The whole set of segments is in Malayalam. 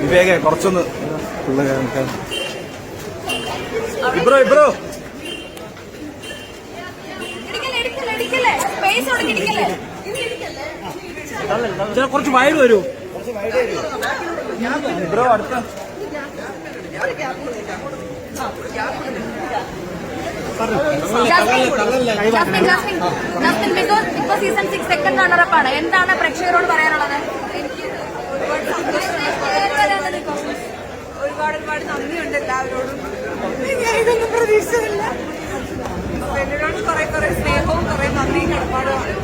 വിവേകെ കുറച്ചൊന്ന് ഇബ്രോ ഇബ്രോ. കുറച്ച് വയറ് വരൂ. കുറച്ച് വയറ് ഇബ്രോ അടുത്ത. സീസൺ സിക്സ് സെക്കൻഡ് എന്താണ് പ്രേക്ഷകരോട് പറയാനുള്ളത്? എനിക്ക് ഒരുപാട് ഒരുപാട് ഒരുപാട് നന്ദിയുണ്ട് എല്ലാവരോടും. ഞാൻ ഇതൊന്നും പ്രതീക്ഷിച്ചില്ല എന്നോട് കുറെ കുറെ സ്നേഹവും കുറെ നന്ദിയും കടപ്പാടുമാണ്.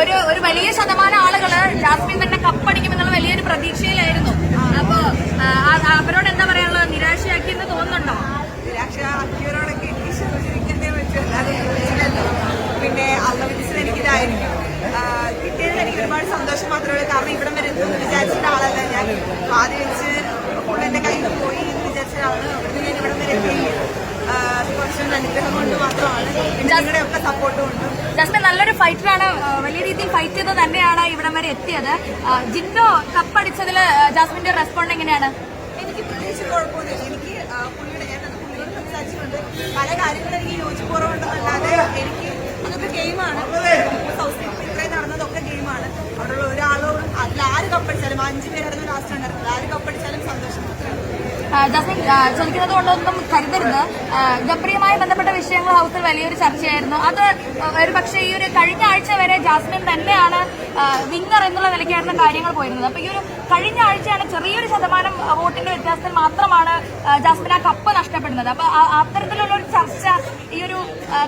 ഒരു- ഒരു വലിയ ശതമാനം ആളുകൾ ജാസ്മിൻ തന്നെ കപ്പടിക്കുമെന്നുള്ള വലിയൊരു പ്രതീക്ഷയിലായിരുന്നു. അപ്പോ അവരോട് എന്താ പറയാനുള്ളത്? നിരാശയാക്കിയെന്ന് തോന്നുന്നുണ്ടോ? പ്രതീക്ഷിച്ചില്ലല്ലോ പിന്നെ അള്ള വിളിച്ചത് എനിക്കിതായിരിക്കും. ആ, കിട്ടിയതിൽ എനിക്ക് ഒരുപാട് സന്തോഷം മാത്രമേ കാരണം ഇവിടം വരെ എത്തുമെന്ന് വിചാരിച്ചിട്ട ആളല്ല ഞാൻ. ആദ്യം വെച്ച് ഫുൾ എന്റെ കയ്യിൽ പോയി എന്ന് വിചാരിച്ച ആളാണ് അവിടുന്ന് ഞാൻ ഇവിടം വരെ എത്തി ആ, കുറച്ചൊരു അനുഗ്രഹം കൊണ്ട് മാത്രമാണ്. നിങ്ങളുടെ ഒക്കെ സപ്പോർട്ടും ഉണ്ട്. ജാസ്മിൻ നല്ലൊരു ഫൈറ്ററാണ്. വലിയ രീതിയിൽ ഫൈറ്റ് ചെയ്ത് തന്നെയാണ് ഇവിടം വരെ എത്തിയത്. ജിൻഡോ കപ്പടിച്ചതിൽ ജാസ്മിന്റെ റെസ്പോണ്ട് എങ്ങനെയാണ്? എനിക്ക് പ്രത്യേകിച്ച് കുഴപ്പമൊന്നുമില്ല. എനിക്ക് പുള്ളിയുടെ ഞാൻ പുള്ളിയോട് സംസാരിച്ചിട്ടുണ്ട്. പല കാര്യങ്ങളും എനിക്ക് യോജിപ്പുറവുണ്ടെന്നല്ലാതെ എനിക്ക് അതൊക്കെ ഗെയിമാണ് സൗത്ത് ഇത്രയും നടന്നതൊക്കെ ഗെയിമാണ് അവിടെയുള്ള ഒരാളോ അതിൽ ആര് കപ്പടിച്ചാലും അഞ്ചു പേരായിരുന്നു ലാസ്റ്റ് ഉണ്ടായിരുന്നത് ആര് കപ്പടിച്ചാലും സന്തോഷം മാത്രമേ ഉള്ളൂ. ആഹ് ജാസ്മിൻ ചോദിക്കുന്നത് കൊണ്ടൊന്നും കരുതരുത്. ജപ്രിയുമായി ബന്ധപ്പെട്ട വിഷയങ്ങൾ ഹൗസിൽ വലിയൊരു ചർച്ചയായിരുന്നു. അത് ഒരു പക്ഷേ ഈ ഒരു കഴിഞ്ഞ ആഴ്ച വരെ ജാസ്മിൻ തന്നെയാണ് വിന്നർ എന്നുള്ള നിലയ്ക്കായിരുന്നു കാര്യങ്ങൾ പോയിരുന്നത്. അപ്പൊ ഈ ഒരു കഴിഞ്ഞ ആഴ്ചയാണ് ചെറിയൊരു ശതമാനം വോട്ടിന്റെ വ്യത്യാസത്തിൽ മാത്രമാണ് ജാസ്മിൻ ആ കപ്പ് നഷ്ടപ്പെടുന്നത്. അപ്പൊ അത്തരത്തിലുള്ള ഒരു ചർച്ച ഈ ഒരു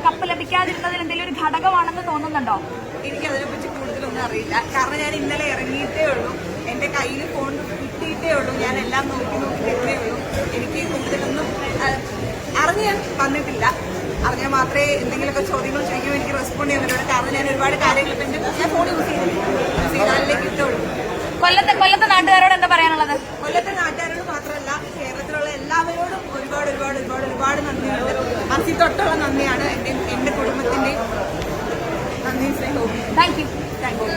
കപ്പ് ലഭിക്കാതിരുന്നതിൽ എന്തെങ്കിലും ഒരു ഘടകമാണെന്ന് തോന്നുന്നുണ്ടോ? എനിക്ക് അതിനെപ്പറ്റി കൂടുതലൊന്നും അറിയില്ല. കാരണം ഞാൻ ഇന്നലെ ഇറങ്ങിയിട്ടേ ഉള്ളൂ. എന്റെ കയ്യിൽ ഫോൺ കിട്ടിയിട്ടേ ഉള്ളൂ. ഞാൻ എല്ലാം നോക്കി നോക്കി നോക്കിയിട്ടേ ഉള്ളൂ. എനിക്ക് കൂടുതലൊന്നും അറിഞ്ഞ് ഞാൻ വന്നിട്ടില്ല. അറിഞ്ഞാൽ മാത്രമേ എന്തെങ്കിലുമൊക്കെ ചോദ്യങ്ങൾ ചോദിക്കുമ്പോൾ എനിക്ക് റെസ്പോണ്ട് ചെയ്യാൻ പറ്റുള്ളൂ. കാരണം ഞാൻ ഒരുപാട് കാര്യങ്ങൾ ഇപ്പം എന്റെ ഞാൻ ഫോൺ യൂസ് ചെയ്തിട്ടുണ്ട് യൂസ് ചെയ്താലേ കിട്ടുള്ളൂ. കൊല്ലത്തെ കൊല്ലത്തെ നാട്ടുകാരോട് എന്താ പറയാനുള്ളത്? കൊല്ലത്തെ നാട്ടുകാരോട് മാത്രമല്ല കേരളത്തിലുള്ള എല്ലാവരോടും ഒരുപാട് ഒരുപാട് ഒരുപാട് ഒരുപാട് നന്ദിയുണ്ട്. മനസ്സിൽ തൊട്ടുള്ള നന്ദിയാണ് എന്റെ എന്റെ കുടുംബത്തിന്റെ നന്ദിയും സ്നേഹവും. താങ്ക് യു താങ്ക് യു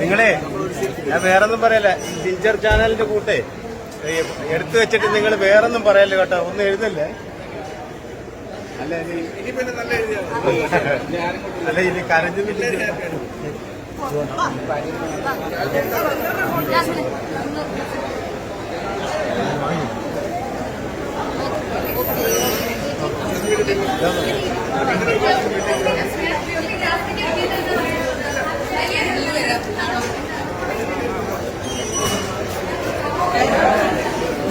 നിങ്ങളെ ഞാൻ വേറെ ഒന്നും പറയല്ല. ജിഞ്ചർ ചാനലിന്റെ കൂട്ടേ. എടുത്തു വെച്ചിട്ട് നിങ്ങൾ വേറൊന്നും പറയല്ലോ കേട്ടോ? ഒന്നും എഴുതല്ലേ? അല്ല ഇനി അല്ല ഇനി കരഞ്ഞു ജാസ്മിൻ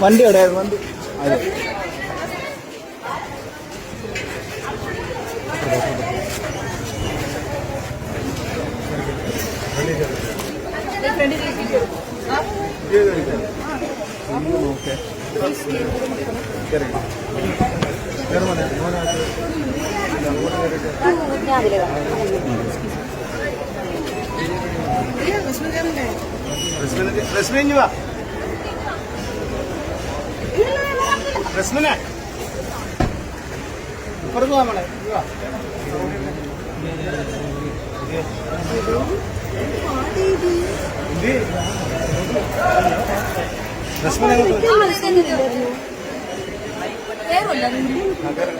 വണ്ടി എവിടെയായിരുന്നു? വണ്ടി. റസ്മിന് വാ റസ്മിനെ ഇപ്പുറത്ത് നമ്മളെ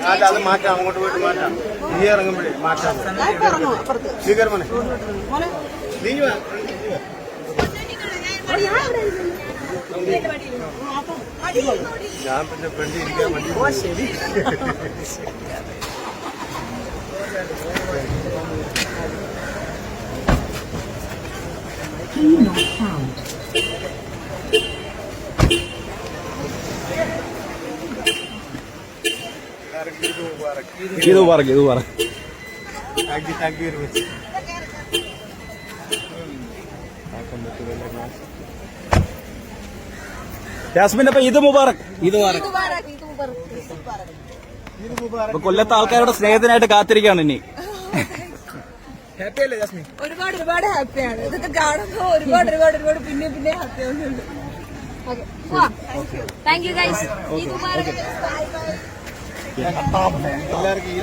അല്ല അത് മാറ്റാം. അങ്ങോട്ട് പോയിട്ട് മാറ്റാം. നീ ഇറങ്ങുമ്പോഴേ മാറ്റാം. നീ കയറി മോനെ. നീ വാ. ഞാൻ പിന്നെ ഫ്രണ്ട് ഇരിക്കാൻ വേണ്ടി ശരി ഇത് പറ ഇത് പറ thank you thank you very much Jasmine അപ്പൊ ഇത് മുബാറക്. ഇത് മുബാറക്. കൊല്ലത്തെ ആൾക്കാരുടെ സ്നേഹത്തിനായിട്ട് കാത്തിരിക്കുകയാണ് ഇനി. ഹാപ്പി അല്ലേ ജാസ്മിൻ? ഒരുപാട് ഒരുപാട് ഹാപ്പിയാണ് ഇതൊക്കെ കാണുമ്പോൾ ഒരുപാട് ഒരുപാട് ഒരുപാട് പിന്നെ പിന്നെ ഹാപ്പി ആവുന്നുണ്ട് താങ്ക് യു ഗൈസ് എല്ലാവർക്കും